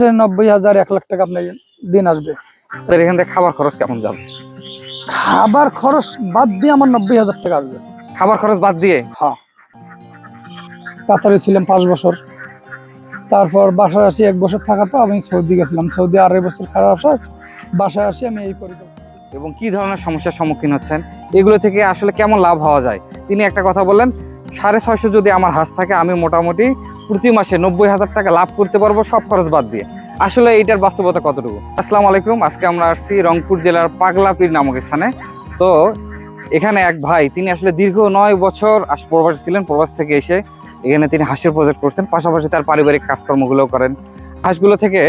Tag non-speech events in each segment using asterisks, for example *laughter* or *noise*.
নব্বই হাজার এক লাখ টাকা আপনার দিন আসবে। এখান থেকে খাবার খরচ কেমন যাবে? খাবার খরচ বাদ দিয়ে আমার নব্বই হাজার টাকা আসবে। খাবার খরচ বাদ দিয়ে? হ্যাঁ। কাতারে ছিলাম পাঁচ বছর। তারপর বাসায় আসি এক বছর থাকার পর আমি সৌদি গেছিলাম। সৌদি আড়াই বছর খারাপ আসা বাসায় আসি আমি এই পরিকল্পনা। এবং কি ধরনের সমস্যার সম্মুখীন হচ্ছেন? এগুলো থেকে আসলে কেমন লাভ হওয়া যায়? তিনি একটা কথা বললেন সাড়ে ছয়শো যদি আমার হাঁস থাকে, আমি মোটামুটি প্রতি মাসে নব্বই হাজার টাকা লাভ করতে পারব সব খরচ বাদ দিয়ে। আসলে এইটার বাস্তবতা কতটুকু? আসসালামু আলাইকুম, আজকে আমরা আসছি রংপুর জেলার পাগলাপীর নামক স্থানে। তো এখানে এক ভাই, তিনি আসলে দীর্ঘ নয় বছর প্রবাস ছিলেন, প্রবাস থেকে এসে এখানে তিনি হাঁসের প্রজেক্ট করছেন। পাশাপাশি তার পারিবারিক কাজকর্মগুলো করেন। হাঁসগুলো থেকে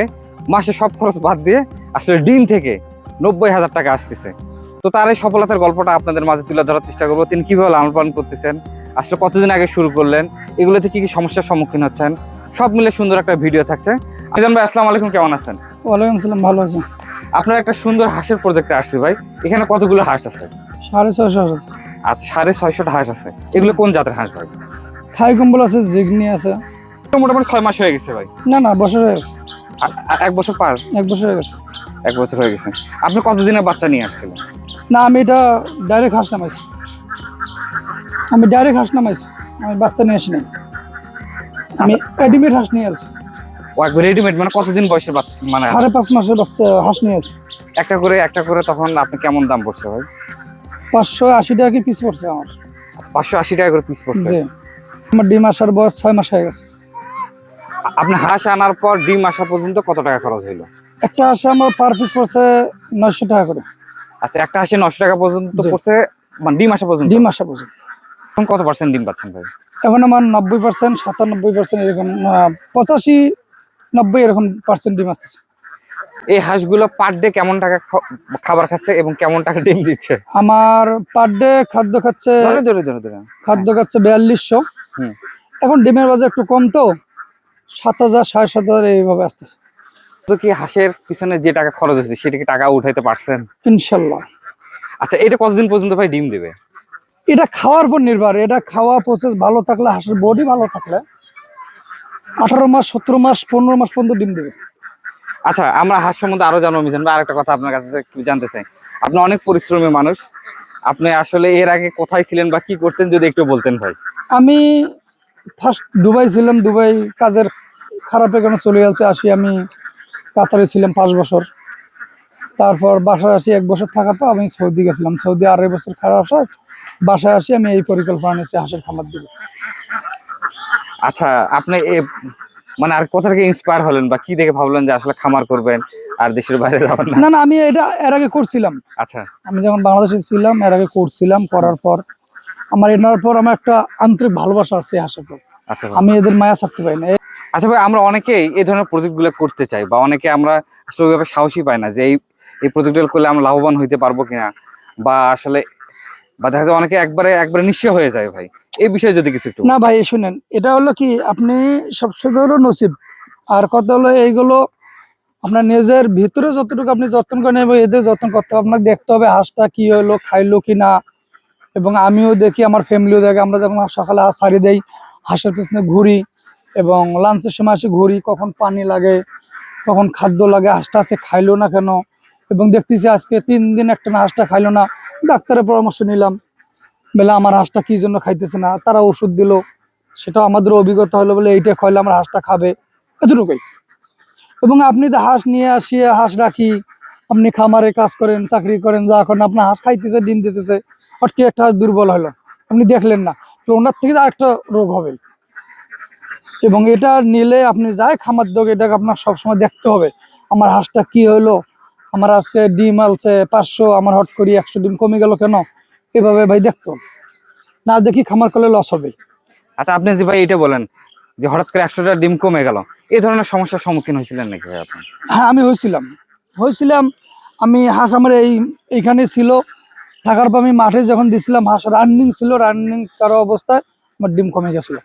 মাসে সব খরচ বাদ দিয়ে আসলে ডিম থেকে নব্বই হাজার টাকা আসতেছে। তো তার এই সফলতার গল্পটা আপনাদের মাঝে তুলে ধরার চেষ্টা করব। তিনি কীভাবে লালন পালন করতেছেন আসলে কতদিন আগে শুরু করলেন এগুলোতে কি কি সমস্যার সম্মুখীন হচ্ছেন সব মিলে সুন্দর একটা ভিডিও থাকছে। মিজান ভাই আসসালামু আলাইকুম কেমন আছেন? ওয়ালাইকুম সালাম ভালো আছে। আপনার একটা সুন্দর হাঁসের প্রজেক্টে আসছি ভাই। এখানে কতগুলো হাঁস আছে? সাড়ে ছয়শো হাঁস আছে। আচ্ছা সাড়ে ছয়শোটা হাঁস আছে। এগুলো কোন জাতের হাঁস ভাই? থাই কম্বল আছে জিগনি আছে। মোটামুটি ছয় মাস হয়ে গেছে ভাই। না না বছর হয়ে গেছে। এক বছর পার? এক বছর হয়ে গেছে। এক বছর হয়ে গেছে। আপনি কতদিনের বাচ্চা নিয়ে আসছিলেন? না আমি এটা ডাইরেক্ট হাঁস নামাইছি। আমি ডাইরেক্ট হাঁস নামাইছি। আমি বাচ্চা নিয়ে আসি নাই। আমি রেডিমেড হাঁস নিয়ে আসছি। রেডিমেড মানে কতদিন বয়সের বাচ্চা? মানে সাড়ে পাঁচ মাসের বাচ্চা হাঁস নিয়ে আসছি। একটা করে একটা করে তখন আপনি কেমন দাম পড়ছে ভাই? পাঁচশো আশি টাকা কি পিস পড়ছে আমার? পাঁচশো আশি টাকা করে পিস পড়ছে? আমার ডিম আসার বয়স ছয় মাস হয়ে গেছে। আপনি হাঁস আনার পর ডিম আসা পর্যন্ত কত টাকা খরচ হইল? একটা হাঁসে আমার পার পিস পড়ছে নয়শো টাকা করে। আচ্ছা একটা হাঁসে নশো টাকা পর্যন্ত পড়ছে মানে ডিম আসা পর্যন্ত? ডিম আসা পর্যন্ত। এখন কত পার্সেন্ট ডিম পাচ্ছেন ভাই? এখন আমার নব্বই পার্সেন্ট সাতানব্বই পার্সেন্ট এরকম পঁচাশি নব্বই এরকম পার্সেন্ট ডিম আসতেছে। এই হাঁসগুলো পার ডে কেমন টাকা খাবার খাচ্ছে এবং কেমন টাকা ডিম দিচ্ছে? আমার পার ডে খাদ্য খাচ্ছে ধরে ধরে ধরে ধরে। খাদ্য খাচ্ছে বিয়াল্লিশশো। এখন ডিমের বাজার একটু কম তো সাত হাজার সাড়ে সাত হাজার এইভাবে আসতেছে। কি হাঁসের পিছনে যে টাকা খরচ হচ্ছে সেটা কি টাকা উঠাইতে পারছেন? ইনশাল্লাহ। আচ্ছা এটা কতদিন পর্যন্ত ভাই ডিম দেবে? এটা খাওয়ার উপর নির্ভর এটা খাওয়া প্রসেস ভালো থাকলে হাঁসের বডি ভালো থাকলে আঠারো মাস সতেরো মাস পনেরো মাস পর্যন্ত ডিম দেবে। আচ্ছা আমরা হাঁস সম্বন্ধে আরও জানব মিজান ভাই আরেকটা কথা আপনার কাছে জানতে চাই। আপনি অনেক পরিশ্রমী মানুষ আপনি আসলে এর আগে কোথায় ছিলেন বা কি করতেন যদি একটু বলতেন ভাই। আমি ফার্স্ট দুবাই ছিলাম দুবাই কাজের খারাপে কেন চলে যাচ্ছে আসি আমি কাতারে ছিলাম পাঁচ বছর। তারপর বাসায় আসি এক বছর থাকার পর আমি সৌদি গেছিলাম। সৌদি আড়াই বছর খারাপ আসা বাসায় আসি আমি এই পরিকল্পনা নিয়েছি হাঁসের খামার দিব। আচ্ছা আপনি মানে আর কোথা থেকে ইন্সপায়ার হলেন বা কি দেখে ভাবলেন যে আসলে খামার করবেন আর দেশের বাইরে যাবেন না না আমি এটা এর আগে করছিলাম। আচ্ছা। আমি যখন বাংলাদেশে ছিলাম এর আগে করছিলাম করার পর আমার এনার পর আমার একটা আন্তরিক ভালোবাসা আছে হাঁসের প্রতি। আচ্ছা আমি এদের মায়া ছাড়তে পারি না। আচ্ছা ভাই আমরা অনেকেই এই ধরনের প্রজেক্টগুলো করতে চাই বা অনেকে আমরা আসলে ওইভাবে সাহসী পাই না যে এই এই প্রজেক্টগুলো করলে আমরা লাভবান হইতে পারব কিনা বা আসলে বা দেখা যায় অনেকে একবারে একবারে নিশ্চয় হয়ে যায় ভাই। এই বিষয়ে যদি কিছু একটু না ভাই শুনেন এটা হলো কি আপনি সবসময় হলো নসিব। আর কথা হলো এইগুলো আপনার নিজের ভিতরে যতটুকু আপনি যত্ন করেন এবং এদের যত্ন করতে হবে। আপনাকে দেখতে হবে হাঁসটা কি হলো খাইলো কি না এবং আমিও দেখি আমার ফ্যামিলিও দেখে আমরা যখন সকালে হাঁস ছাড়ি দেই হাঁসের পিছনে ঘুরি এবং লাঞ্চের সময় আসে ঘুরি কখন পানি লাগে, কখন খাদ্য লাগে, হাঁসটা আছে খাইলো না কেন? এবং দেখতেছি আজকে তিন দিন একটা না হাঁসটা খাইলো না। ডাক্তারের পরামর্শ নিলাম। বেলা, আমার হাঁসটা কি জন্য খাইতেছে না? তারা ওষুধ দিল। সেটা আমাদের অভিজ্ঞতা হলো বলে, এইটা খাইলে আমার হাঁসটা খাবে। এতটুকুই। এবং আপনি তো হাঁস নিয়ে আসিয়ে হাঁস রাখি। আপনি খামারে কাজ করেন, চাকরি করেন, যা করেন, আপনার হাঁস খাইতেছে, ডিম দিতেছে। হট কি একটা হাঁস দুর্বল হলো। আপনি দেখলেন না। তো ওনার থেকে আরেকটা রোগ হবে। এবং এটা নিলে আপনি যাই খামার দোক এটাকে আপনার সবসময় দেখতে হবে। আমার হাঁসটা কি হলো? আমার আজকে ডিম আলছে পাঁচশো আমার হট করি একশো ডিম কমে গেল কেন? এভাবে ভাই দেখতে। না দেখি খামার করলে লস হবে। আচ্ছা আপনি যে ভাই এটা বলেন যে হঠাৎ করে একশোটা ডিম কমে গেল এই ধরনের সমস্যার সম্মুখীন হয়েছিলেন নাকি ভাই আপনি? হ্যাঁ আমি হয়েছিলাম। হয়েছিলাম আমি হাঁস আমার এই এইখানে ছিল। থাকার পর আমি মাঠে যখন দিছিলাম হাঁস রানিং ছিল রানিং করা অবস্থায় আমার ডিম কমে গেছিল।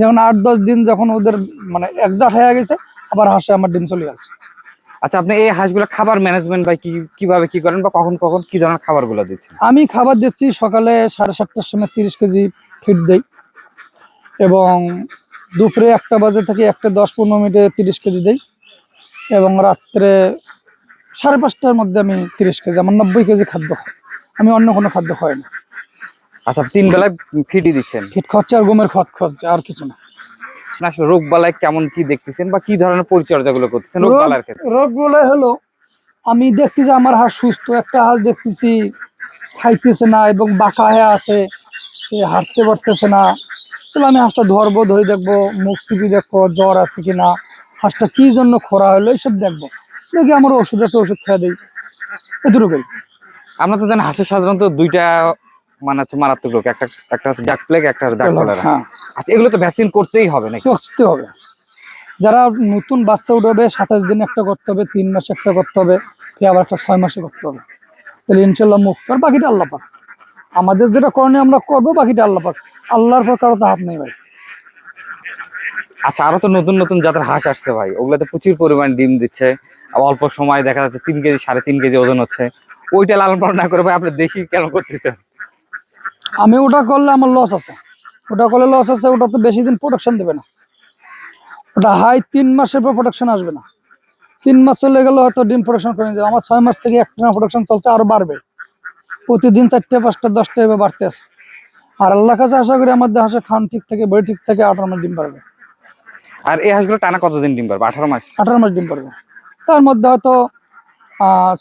যখন আট দশ দিন যখন ওদের মানে একজাট হয়ে গেছে আবার হাঁসে আমার ডিম চলে গেছে। আচ্ছা আপনি এই হাঁসগুলো খাবার ম্যানেজমেন্ট বা কি কীভাবে কি করেন বা কখন কখন কি ধরনের খাবারগুলো দিচ্ছেন? আমি খাবার দিচ্ছি সকালে সাড়ে সাতটার সময় তিরিশ কেজি ফিট দেই এবং দুপুরে একটা বাজে থেকে একটা দশ পনেরো মিনিটে তিরিশ কেজি দেই এবং রাত্রে সাড়ে পাঁচটার মধ্যে আমি তিরিশ কেজি আমার নব্বই কেজি খাদ্য খাই। আমি অন্য কোনো খাদ্য খাই না। আচ্ছা তিন বেলায় ফিডই দিচ্ছেন? ফিট খাচ্ছে আর গমের খত খাচ্ছে আর কিছু না। আসলে রোগ বালায় কেমন কি দেখতেছেন বা কি ধরনের পরিচর্যা গুলো করতেছেন রোগ বালার ক্ষেত্রে? রোগ বলে হলো আমি দেখছি যে আমার হাঁস সুস্থ একটা হাঁস দেখতেছি খাইতেছে না এবং বাঁকা হয়ে আছে সে হাঁটতে পারতেছে না। তাহলে আমি হাঁসটা ধরবো ধরে দেখব মুখ সিপি দেখব জ্বর আছে কিনা হাঁসটা কি জন্য খরা হলো এইসব দেখব। দেখি আমার ওষুধ আছে ওষুধ খেয়ে দিই। এটুকুই আমরা তো জানি হাঁসের সাধারণত দুইটা মানে হচ্ছে মারাত্মক রোগ। একটা একটা হচ্ছে ডাক প্লেগ একটা হচ্ছে ডাক কলেরা হ্যাঁ। আচ্ছা এগুলো তো ভ্যাকসিন করতেই হবে নাকি? করতে হবে। যারা নতুন বাচ্চা উঠাবে সাতাশ দিন একটা করতে হবে তিন মাসে একটা করতে হবে ফির আবার একটা ছয় মাসে করতে হবে। তাহলে ইনশাল্লাহ মুক্ত। আর বাকিটা আল্লাহ পাক। আমাদের যেটা করণীয় আমরা করব বাকিটা আল্লাহ পাক। আল্লাহর পর কারও তো হাত নেই ভাই। আচ্ছা আরও তো নতুন নতুন জাতের হাঁস আসছে ভাই। ওগুলাতে প্রচুর পরিমাণ ডিম দিচ্ছে। অল্প সময় দেখা যাচ্ছে তিন কেজি সাড়ে তিন কেজি ওজন হচ্ছে। ওইটা লালন পালন না করে ভাই আপনি দেশি কেন করতেছেন। আমি ওটা করলে আমার লস আছে। ওটা করলে লস আছে ওটা তো বেশি দিন প্রোডাকশন দেবে না। ওটা হাই তিন মাসের পর প্রোডাকশন আসবে না। তিন মাস চলে গেলে হয়তো ডিম প্রোডাকশন করে যাবে আমার ছয় মাস থেকে একটা প্রোডাকশন চলছে আরও বাড়বে। প্রতিদিন চারটে পাঁচটা দশটা এভাবে বাড়তে আছে। আর আল্লাহ কাছে আশা করি আমাদের হাঁসে খান ঠিক থাকে বই ঠিক থাকে আঠারো মাস ডিম পারবে। আর এই হাঁসগুলো টানা কতদিন ডিম পারবে? আঠারো মাস? আঠারো মাস ডিম পারবে। তার মধ্যে হয়তো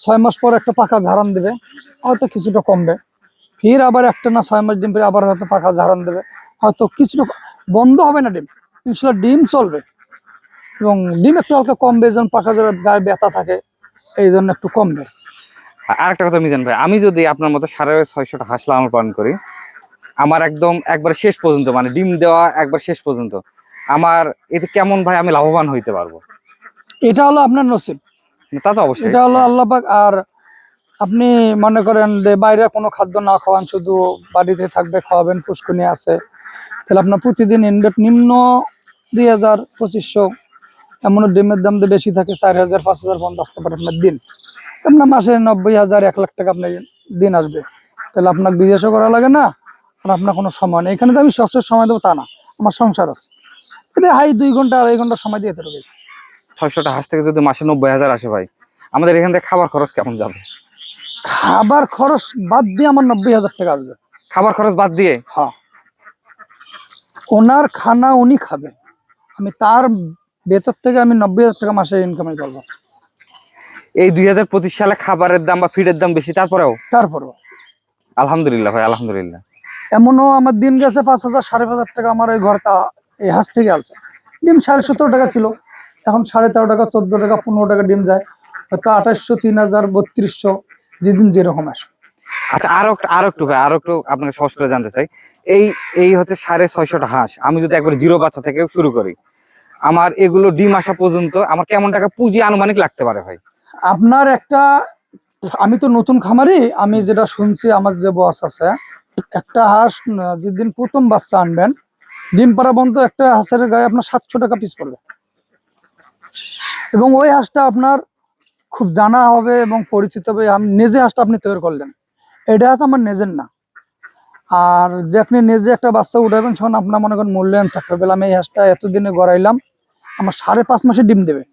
ছয় মাস পর একটা পাকা ঝাড়ান দেবে হয়তো কিছুটা কমবে। ফির আবার একটা না ছয় মাস ডিম পরে আবার হয়তো পাকা ঝাড়ান দেবে। হয়তো কিছুটা বন্ধ হবে না ডিম ইনশাল্লাহ ডিম চলবে। এবং ডিম একটু হালকা কমবে যেমন পাকা ঝাড়ের গায়ে ব্যথা থাকে এই জন্য একটু কমবে। আর একটা কথা মিজান ভাই আমি যদি আপনার মতো সাড়ে ছয়শটা হাঁস লালন পালন করি আমার একদম একবার শেষ পর্যন্ত মানে ডিম দেওয়া একবার শেষ পর্যন্ত আমার এতে কেমন ভাই আমি লাভবান হইতে পারব? এটা হলো আপনার নসিব। তা তো অবশ্যই। এটা হলো আল্লাহ পাক, আর আপনি মনে করেন যে বাইরে কোনো খাদ্য না খাওয়ান, শুধু বাড়িতে থাকবে, খাওয়াবেন, পুষ্কুনি আছে। তাহলে আপনার প্রতিদিন ইনভেট নিম্ন দুই হাজার পঁচিশশো এমন ডিমের দাম তো বেশি থাকে, চার হাজার, পাঁচ হাজার পর্যন্ত আসতে পারে আপনার দিন। আপনার মাসে নব্বই হাজার, এক লাখ টাকা আপনার দিন আসবে। তাহলে আপনার বিদেশও করা লাগে না, আর আপনার কোনো সময় নেই। এখানে তো আমি সবসময় সময় দেবো তা না, আমার সংসার আছে। হাই দুই ঘণ্টা, আড়াই ঘণ্টা সময় দিয়ে দেবে ছয়শটা হাঁস থেকে যদি মাসে নব্বই হাজার আসে ভাই আমাদের এখান থেকে খাবার খরচ কেমন যাবে? খাবার খরচ বাদ দিয়ে আমার নব্বই হাজার টাকা আসবে। খাবার খরচ বাদ দিয়ে? হ্যাঁ। ওনার খানা উনি খাবেন আমি তার বেতর থেকে আমি নব্বই হাজার টাকা মাসে ইনকামে করব। এই দুই হাজার পঁচিশ সালে খাবারের দাম বা ফিডের দাম বেশি তারপরেও? তারপরও। আলহামদুলিল্লাহ ভাই আলহামদুলিল্লাহ। এমনও আমার দিন গেছে পাঁচ হাজার সাড়ে পাঁচ হাজার টাকা আমার ওই ঘরটা এই হাঁস থেকে আলছে। ডিম সাড়ে সতেরো টাকা ছিল। এখন সাড়ে তেরো টাকা চোদ্দ টাকা পনেরো টাকা ডিম যায়। হয়তো আঠাশশো তিন হাজার বত্রিশশো যেদিন যেরকম আসে আচ্ছা আরও একটা আরও একটু ভাই আরও একটু আপনাকে সহজ করে জানতে চাই। এই এই হচ্ছে সাড়ে ছয়শটা হাঁস। আমি যদি একবার জিরো বাচ্চা থেকে শুরু করি আমার এগুলো ডিম আসা পর্যন্ত আমার কেমন টাকা পুঁজি আনুমানিক লাগতে পারে ভাই? আপনার একটা আমি তো নতুন খামারি আমি যেটা শুনছি আমার যে বস আছে একটা হাঁস যেদিন প্রথম বাচ্চা আনবেন ডিম পাড়া বন্ধ একটা হাঁসের গায়ে আপনার সাতশো টাকা পিস পড়বে। এবং ওই হাঁসটা আপনার খুব জানা হবে এবং পরিচিত হবে। আমি নিজে হাঁসটা আপনি তৈরি করলেন। এটা তো আমার নিজের না। আর যে আপনি নিজে একটা বাচ্চা উঠাবেন তখন আপনার মনে করেন মূল্যায়ন থাকবে বলে আমি এই হাঁসটা এতদিনে গড়াইলাম আমার সাড়ে পাঁচ মাসে ডিম দেবে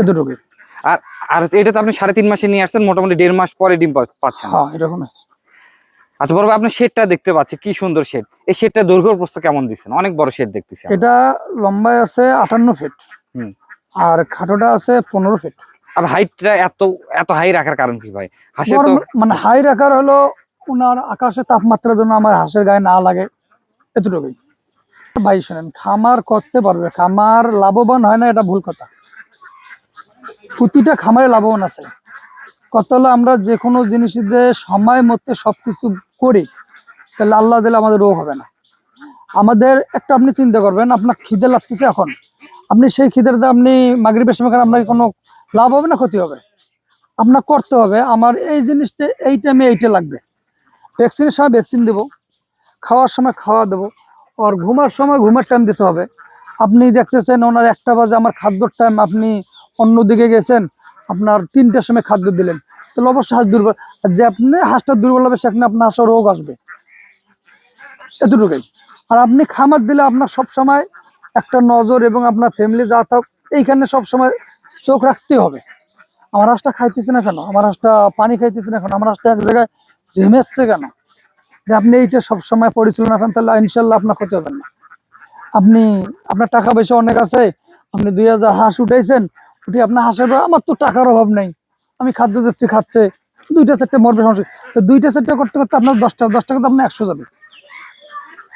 এতটুকুই আর আর এটা তো আপনি সাড়ে তিন মাসে নিয়ে আসছেন মোটামুটি দেড় মাস পরে ডিম পাচ্ছেন। হ্যাঁ এরকম আচ্ছা বড় ভাই, আপনার শেডটা দেখতে পাচ্ছি কি সুন্দর শেড। এই শেডটা দৈর্ঘ্য প্রস্থ কেমন দিচ্ছেন? অনেক বড় শেড দেখতেছি এটা লম্বায় আছে আটান্ন ফিট। আর খাটোটা আছে পনেরো ফিট আর হাইটটা এত এত হাই রাখার কারণ কি ভাই? হাঁসের তো মানে হাই রাখার হলো ওনার আকাশে তাপমাত্রার জন্য আমার হাঁসের গায়ে না লাগে এতটুকুই। ভাই শোনেন খামার করতে পারবে। খামার লাভবান হয় না এটা ভুল কথা। প্রতিটা খামারে লাভবান আছে। কত হলো আমরা যে কোনো জিনিসে সময় মতো সবকিছু করি তাহলে আল্লাহ দিলে আমাদের রোগ হবে না। আমাদের একটা আপনি চিন্তা করবেন আপনার খিদে লাগতেছে এখন। আপনি সেই খিদের আপনি মাগরিবের সময় আপনার কোনো লাভ হবে না, ক্ষতি হবে। আপনার করতে হবে। আমার এই জিনিসটা এই টাইমে এইটা লাগবে। ভ্যাকসিনের সময় ভ্যাকসিন দেবো। খাওয়ার সময় খাওয়া দেবো। আর ঘুমার সময় ঘুমের টাইম দিতে হবে। আপনি দেখতেছেন ওনার একটা বাজে আমার খাদ্যর টাইম আপনি অন্যদিকে গেছেন, আপনার তিনটার সময় খাদ্য দিলেন। তাহলে অবশ্যই হাঁস দুর্বল, যে আপনি হাঁসটা দুর্বল হবে, সেখানে আপনার হাঁসের রোগ আসবে। এতটুকুই। আর আপনি খামার দিলে আপনার সব সময় একটা নজর এবং আপনার ফ্যামিলি যা থাক, এইখানে সবসময় চোখ রাখতেই হবে। আমার হাঁসটা খাইতেছে না কেন? আমার হাঁসটা পানি খাইতেছে না কেন? আমার হাঁসটা এক জায়গায় ঝিমেচ্ছে কেন? যে আপনি এইটা সবসময় পরিচালনা করেন, তাহলে ইনশাল্লাহ আপনার ক্ষতি হবেন না। আপনি, আপনার টাকা পয়সা অনেক আছে, আপনি দুই হাজার হাঁস উঠাইছেন, উঠে আপনার হাঁসের আমার তো টাকার অভাব নেই। আমি খাদ্য দিচ্ছি, খাচ্ছে, দুইটা চারটে মরবে সমস্যা। দুইটা চারটে করতে করতে আপনার দশটা দশটা দশ টাকা তো আপনার একশো যাবে।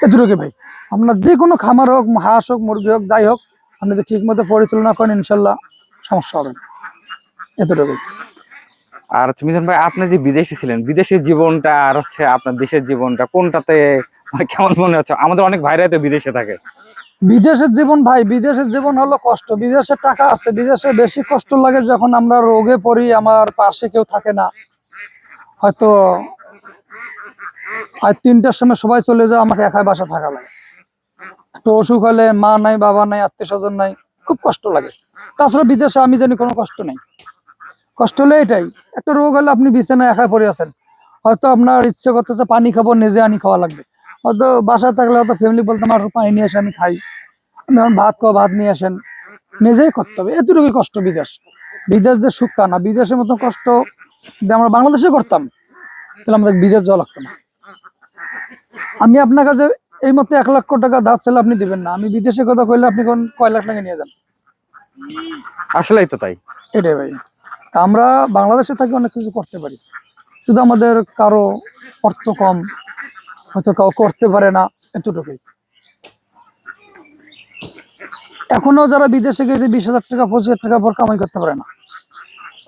এতটুকু ভাই? আপনার যে কোনো খামার হোক হাঁস হোক মুরগি হোক যাই হোক আপনি যদি ঠিক মতো পরিচালনা করেন ইনশাল্লাহ সমস্যা হবে না। এতটুকু আর মিজান ভাই আপনি যে বিদেশে ছিলেন বিদেশের জীবনটা আর হচ্ছে আপনার দেশের জীবনটা কোনটাতে মানে কেমন মনে হচ্ছে? আমাদের অনেক ভাইরাই তো বিদেশে থাকে। বিদেশের জীবন ভাই বিদেশের জীবন হলো কষ্ট। বিদেশে টাকা আছে বিদেশে বেশি কষ্ট লাগে যখন আমরা রোগে পড়ি আমার পাশে কেউ থাকে না। হয়তো আর তিনটার সময় সবাই চলে যাও, আমাকে একাই বাসা থাকা লাগে। একটু অসুখ হলে মা নাই, বাবা নাই আত্মীয় স্বজন নাই, খুব কষ্ট লাগে। তাছাড়া বিদেশে আমি জানি কোনো কষ্ট নেই। কষ্ট হলে এটাই, একটা রোগ হলে আপনি বিছানায় একাই পড়ে আছেন। হয়তো আপনার ইচ্ছে করতেছে পানি খাব, নিজে আনি খাওয়া লাগবে। হয়তো বাসায় থাকলে হয়তো ফ্যামিলি বলতে আমার পানি নিয়ে আসে আমি খাই। এখন ভাত খাওয়া, ভাত নিয়ে আসেন, নিজেই করতে হবে। এতটুকুই কষ্ট বিদেশ। বিদেশ যে সুখ তা না। বিদেশের মতো কষ্ট যদি আমরা বাংলাদেশে করতাম, তাহলে আমাদের বিদেশ যাওয়া লাগতো না। আমি আপনার কাছে এই মতো এক লক্ষ টাকা ধার চাইলে আপনি দিবেন না। আমি বিদেশে কথা কইলে আপনি কোন কয় লাখ টাকা নিয়ে যান? আসলেই তো তাই। এটাই ভাই। আমরা বাংলাদেশে থাকি অনেক কিছু করতে পারি। শুধু আমাদের কারও অর্থ কম হয়তো কাউ করতে পারে না এতটুকুই। এখনও যারা বিদেশে গেছে বিশ হাজার টাকা পঁচিশ হাজার টাকা পর কামাই করতে পারে না।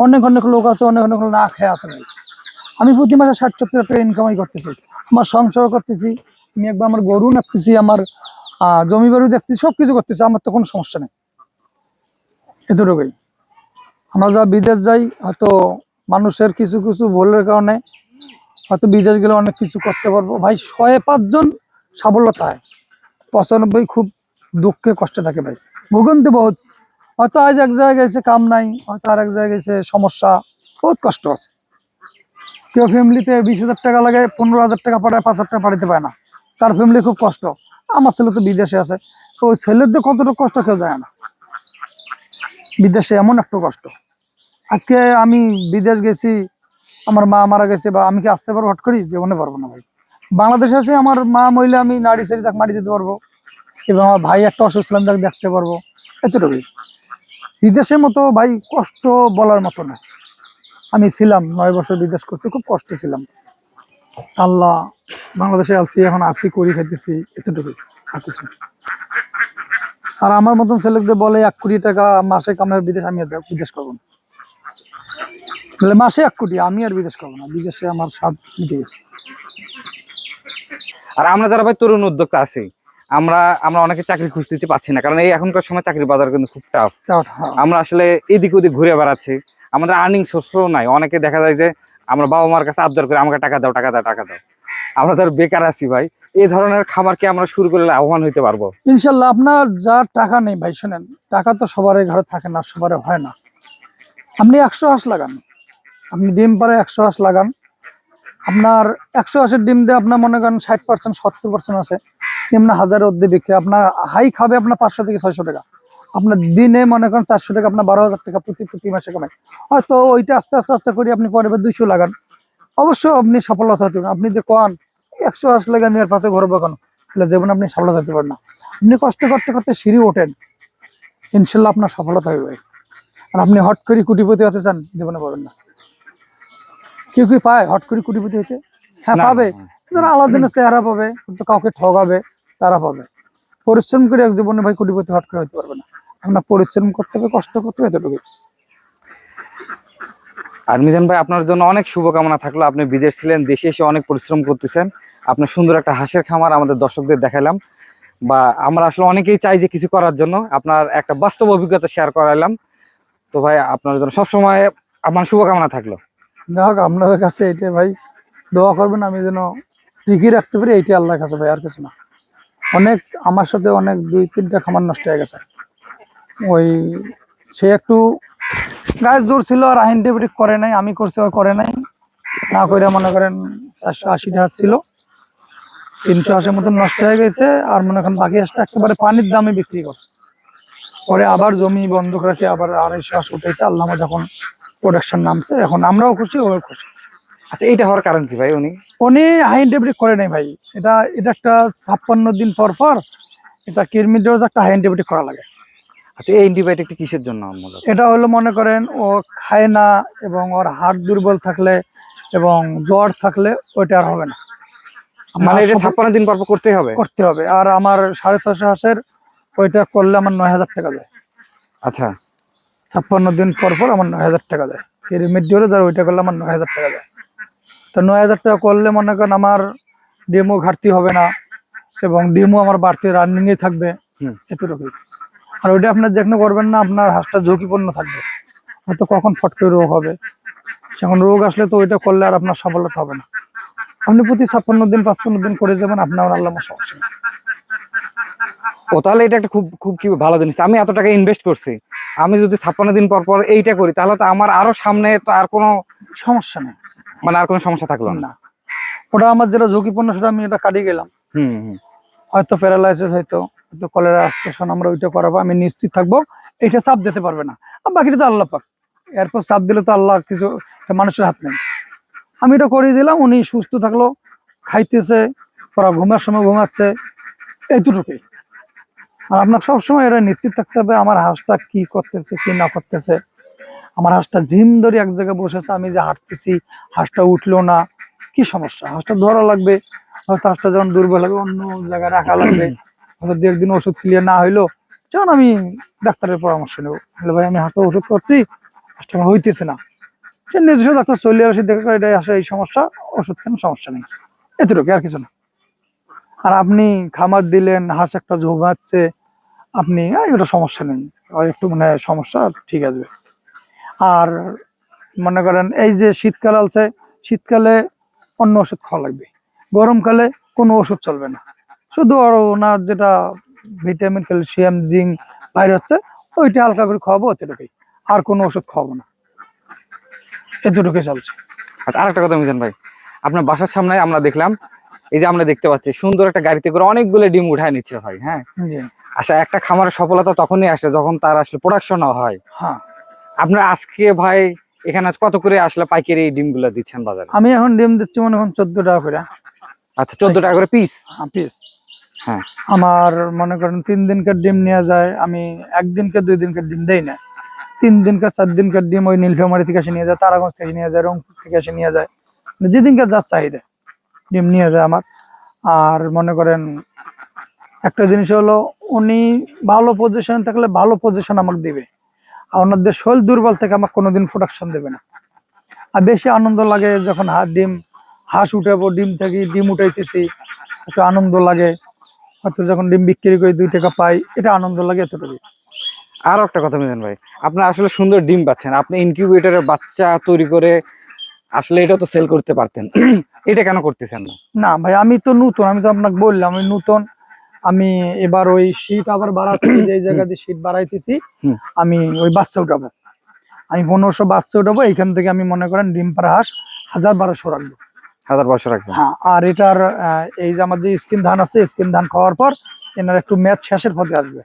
অনেক অনেক লোক আছে অনেক অনেক না খেয়ে আছে আমি প্রতি মাসে ষাট সত্তর টাকা ইনকামাই করতেছি। আমার সংসার করতেছি, আমি একবার আমার গরু নাচতেছি, আমার জমি বাড়ি দেখতেছি সব কিছু করতেছি, আমার তো কোনো সমস্যা নেই। এতটুকুই আমরা যা বিদেশ যাই, হয়তো মানুষের কিছু কিছু ভুলের কারণে হয়তো বিদেশ গেলে অনেক কিছু করতে পারব। ভাই, ছয় পাঁচজন সাফল্যতা হয়। পঁচানব্বই খুব দুঃখে কষ্টে থাকে ভাই। ভোগান্তি বহুত। হয়তো আজ এক জায়গায় গেছে কাম নাই, হয়তো আর এক জায়গায় গেছে সমস্যা, বহুত কষ্ট আছে। কেউ ফ্যামিলিতে বিশ হাজার টাকা লাগে, পনেরো হাজার টাকা পাঠায়, পাঁচ হাজার টাকা পাঠাতে পারে না। তার ফ্যামিলি খুব কষ্ট। আমার ছেলে তো বিদেশে আছে। তো ওই ছেলেদের কতটুকু কষ্ট কেউ যায় না। বিদেশে এমন একটা কষ্ট। আজকে আমি বিদেশ গেছি, আমার মা মারা গেছে বা আমি কি আসতে পারব হট করি জীবনে পারব না ভাই। বাংলাদেশে আছে, আমার মা মহিলা, আমি নারী সারি তাকে মারি দিতে পারব। এবং আমার ভাই একটা অসুস্থ ছিলাম তাকে দেখতে পারব। এতটুকুই। বিদেশের মতো ভাই কষ্ট বলার মতো না। আমি ছিলাম নয় বছর বিদেশ করছি খুব কষ্ট ছিলাম। আল্লাহ বাংলাদেশে আছি এখন আসি করি খাইতেছি এতটুকুই আর কিছু আর আমার মতন ছেলেদের বলে এক কোটি টাকা মাসে কামাবে বিদেশ আমি আর বিদেশ করব না। বলে মাসে এক কোটি আমি আর বিদেশ করব না বিদেশে আমার স্বাদ মিটে গেছে। আর আমরা যারা ভাই তরুণ উদ্যোক্তা আছি আমরা আমরা অনেকে চাকরি খুঁজতেছি পাচ্ছি না কারণ এই এখনকার সময় চাকরির বাজার কিন্তু খুব টাফ হ্যাঁ, আমরা আসলে এদিক ওদিক ঘুরে বেড়াচ্ছি আমাদের আর্নিং সোর্সও নাই। অনেকে দেখা যায় যে আমরা বাবা মার কাছে আবদার করে, আমাকে টাকা দাও টাকা দাও টাকা দাও। আমরা ধর বেকার আছি ভাই। এই ধরনের খাবার কি আমরা শুরু করলে আহ্বান হইতে পারব? ইনশাল্লাহ, আপনার যার টাকা নেই ভাই, শোনেন, টাকা তো সবারই ঘরে থাকে না সবার হয় না। আপনি একশো হাঁস লাগান। আপনি ডিম পারে একশো হাঁস লাগান। আপনার একশো হাঁসের ডিম দিয়ে আপনার মনে করেন ষাট পার্সেন্ট সত্তর পার্সেন্ট আছে। ডিম না হাজারের অর্ধে বিক্রি, আপনার হাই খাবে আপনার পাঁচশো থেকে ছয়শো টাকা। আপনার দিনে মনে করেন চারশো টাকা আপনার বারো হাজার টাকা প্রতি প্রতি মাসে কামাই হয়তো ওইটা আস্তে আস্তে আস্তে করে আপনি পরে দুইশো লাগান। অবশ্যই আপনি সফলতা হতে আপনি যে কন একশো হাঁস লাগে আমি আর পাশে ঘর বাগানো তাহলে জীবনে আপনি সফলতা হতে পারেন না। আপনি কষ্ট করতে করতে সিঁড়ি ওঠেন। ইনশাল্লাহ আপনার সফলতা হবে আর আপনি হট করে কুটিপতি হতে চান জীবনে পাবেন না। কেউ কি পায় হট করে কুটিপতি হতে? হ্যাঁ পাবে। যারা আলাদিনের চেহারা পাবে কিন্তু কাউকে ঠগাবে তারা পাবে। পরিশ্রম করে এক জীবনে ভাই কুটিপতি হট করে হতে পারবে না। আপনার পরিশ্রম করতে হবে কষ্ট করতে হবে এতটুকু আর মিজান ভাই আপনার জন্য অনেক শুভকামনা থাকল। আপনি বিদেশ ছিলেন দেশে এসে অনেক পরিশ্রম করতেছেন। আপনার সুন্দর একটা হাঁসের খামার আমাদের দর্শকদের দেখালাম বা আমরা আসলে অনেকেই চাই যে কিছু করার জন্য। আপনার একটা বাস্তব অভিজ্ঞতা শেয়ার করাইলাম। তো ভাই আপনার জন্য সবসময় আমার শুভকামনা থাকল। যাক আপনাদের কাছে এইটাই ভাই। দোয়া করবেন আমি যেন টিকি রাখতে পারি এইটাই আল্লাহর কাছে ভাই আর কিছু না। অনেক আমার সাথে অনেক দুই তিনটা খামার নষ্ট হয়ে গেছে। ওই সে একটু গাছ দূর ছিল আর আইন অ্যান্টিবায়োটিক করে নাই আমি করছি আর করে নাই। না করে মনে করেন চারশো আশি টাকা ছিল। তিনশো আশির মতন নষ্ট হয়ে গেছে আর মনে করেন বাকি আসটা একেবারে পানির দামে বিক্রি করছে। পরে আবার জমি বন্ধক রেখে আবার আড়াইশো হাঁস উঠেছে আল্লাহ যখন প্রোডাকশন নামছে এখন আমরাও খুশি ওও খুশি। আচ্ছা এইটা হওয়ার কারণ কি ভাই উনি? উনি হাই ইন্টিগ্রেট করে নাই ভাই। এটা এটা একটা ছাপ্পান্ন দিন পর পর এটা কিরমি ডোজ একটা হাই ইন্টিগ্রেট করা লাগে। আচ্ছা এই অ্যান্টিবায়োটিকটা কিসের জন্য মূলত? এটা হলো মনে করেন ও খায় না এবং ওর হাড় দুর্বল থাকলে এবং জ্বর থাকলে ওইটা আর হবে না। মানে এটা ছাপ্পান্ন দিন পর পর করতেই হবে? করতে হবে। আর আমার সাড়ে ছশো হাঁসের ওইটা করলে আমার নয় হাজার টাকা যায় আচ্ছা। ছাপ্পান্ন দিন পর পর আমার নয় হাজার টাকা যায় রেমিডিওরে ধর ওইটা করলে আমার নয় হাজার টাকা যায় তো নয় হাজার টাকা করলে মনে করেন আমার ডিমও ঘাটতি হবে না এবং ডিমও আমার বাড়তি রানিংয়ে থাকবে। এতটুকুই। আর ওইটা আপনার যেখানে করবেন না আপনার হাঁসটা ঝুঁকিপূর্ণ থাকবে। হয়তো কখন ফট করে রোগ হবে? যখন রোগ আসলে তো ওইটা করলে আর আপনার সফলতা হবে না। আপনি প্রতি ছাপ্পান্ন দিন পাঁচপান্ন দিন করে যাবেন আপনার আল্লাহ সমস্যা। ও তাহলে এটা একটা খুব খুব কি ভালো জিনিস। আমি এত টাকা ইনভেস্ট করছি। আমি যদি ছাপ্পান্ন দিন পর পর এইটা করি তাহলে তো আমার আরও সামনে তো আর কোনো সমস্যা নেই। মানে আর কোনো সমস্যা থাকল না। ওটা আমার যেটা ঝুঁকিপূর্ণ সেটা আমি এটা কাটিয়ে গেলাম। হুম হুম। হয়তো প্যারালাইসিস হয়তো হয়তো কলেরা আসতেছেন আমরা ওইটা করাবো, আমি নিশ্চিত থাকব। এটা চাপ দিতে পারবে না। আর বাকিটা তো আল্লাহ পাক। এরপর চাপ দিলে তো আল্লাহ কিছু মানুষের হাত নেই। আমি এটা করে দিলাম, উনি সুস্থ থাকল, খাইতেছে, ওরা ঘুমার সময় ঘুমাচ্ছে এইটুকুই আর আপনার সবসময় এটা নিশ্চিত থাকতে হবে, আমার হাঁসটা কি করতেছে, কি না করতেছে। আমার হাঁসটা জিম ধরে এক জায়গায় বসেছে, আমি যে হাঁটতেছি, হাঁসটা উঠল না, কি সমস্যা? হাঁসটা ধরা লাগবে, হয়তো হাঁসটা যখন দুর্বল হবে, অন্য জায়গায় রাখা লাগবে। হয়তো দু একদিন ওষুধ ক্লিয়ার না হইল যখন আমি ডাক্তারের পরামর্শ নেব বলে ভাই আমি হাঁসটা ওষুধ করছি হাঁসটা আমার হইতেছে না। সে নিজস্ব ডাক্তার চলে আসে দেখে এটাই আসে এই সমস্যা ওষুধ কেন সমস্যা নেই। এতটুকু আর কিছু না। আর আপনি খামার দিলেন হাঁস একটা ঝোমাচ্ছে আপনি "এই, ওটা সমস্যা নেই। একটু মানে সমস্যা ঠিক আসবে আর মনে করেন এই যে শীতকাল আছে শীতকালে অন্য ওষুধ খাওয়া লাগবে। গরমকালে কোনো ওষুধ চলবে না। শুধু আর ওনার যেটা ভিটামিন ক্যালসিয়াম জিঙ্ক বাইরে হচ্ছে ওইটা হালকা করে খাওয়াবো এতটুকুই। আর কোনো ওষুধ খাওয়াবো না। এতটুকুই চলছে। আচ্ছা আরেকটা কথা মিজান ভাই। আপনার বাসার সামনে আমরা দেখলাম এই যে আমরা দেখতে পাচ্ছি সুন্দর একটা গাড়িতে করে অনেকগুলো ডিম উঠায় নিচ্ছে ভাই হ্যাঁ? আচ্ছা একটা খামারের সফলতা তখনই আসে যখন তার আসলে প্রোডাকশন হয়। হ্যাঁ। আপনার আজকে ভাই এখানে আজ কত করে আসলে পাইকারি ডিমগুলো দিচ্ছেন বাজারে? আমি এখন ডিম দিচ্ছি মনে এখন চোদ্দ টাকা করে। আচ্ছা চোদ্দ টাকা করে পিস পিস হ্যাঁ আমার মনে করেন তিন দিনকার ডিম নেওয়া যায়, আমি একদিনকে দুই দিনকার ডিম দেই না। তিন দিনকার, চার দিনকার ডিম ওই নীলফামারি থেকে এসে নিয়ে যায়, তারাগঞ্জ থেকে নিয়ে যায়, রংপুর থেকে এসে নিয়ে যায়। যেদিনকার যার চাহিদা, ডিম নিয়ে যায় আমার। আর মনে করেন একটা জিনিস হলো, উনি ভালো পজিশন থাকলে ভালো পজিশন আমাকে দিবে। আর ওনাদের শরীর দুর্বল থেকে আমাকে কোনোদিন প্রোডাকশন দেবে না। আর বেশি আনন্দ লাগে যখন হাত ডিম, হাঁস উঠাবো, ডিম থেকে, ডিম উঠাইতেছি, একটু আনন্দ লাগে। হয়তো যখন ডিম বিক্রি করে দুই টাকা পাই এটা আনন্দ লাগে এতটুকু আরও একটা কথা মিজান ভাই আপনার আসলে সুন্দর ডিম পাচ্ছেন। আপনি ইনকিউবেটরের বাচ্চা তৈরি করে আসলে এটা তো সেল করতে পারতেন। *clears throat* এটা কেন করতেছেন না? না ভাই আমি তো নতুন আমি তো আপনাকে বললাম আমি নতুন। আমি এবার ওই শীত আবার বাড়াচ্ছি *clears throat* যে জায়গা দিয়ে শীত বাড়াইতেছি আমি ওই বাচ্চা উঠাবো। আমি পনেরোশো বাচ্চা উঠাবো এইখান থেকে আমি মনে করেন ডিম পাড়া হাঁস হাজার বারোশো রাখব। হাজার বছর রাখবেন। হ্যাঁ আর এটার এই যে আমার যে স্কিন ধান আছে স্কিন ধান খাওয়ার পর এনার একটু ম্যাচ শেষের পথে আসবে।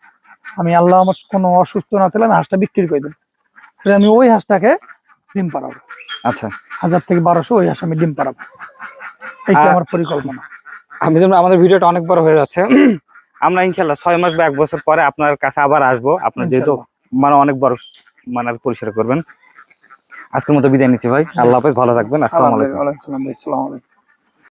আমি আল্লাহ আমার কোনো অসুস্থ না থাকলে আমি হাঁসটা বিক্রি করে দেবো। আমি ওই হাঁসটাকে ডিম পাড়াবো। আচ্ছা। হাজার থেকে বারোশো ওই হাঁস আমি ডিম পাড়াবো। এইটা আমার পরিকল্পনা? আমি যেমন আমাদের ভিডিওটা অনেক বড় হয়ে যাচ্ছে। আমরা ইনশাল্লাহ ছয় মাস বা এক বছর পরে আপনার কাছে আবার আসব। আপনার যেহেতু মানে অনেক বড় মানে পরিসর করবেন। আজকের মতো বিদায় নিচ্ছি ভাই। আল্লাহ হাফেজ ভালো থাকবেন। আসসালামু আলাইকুম।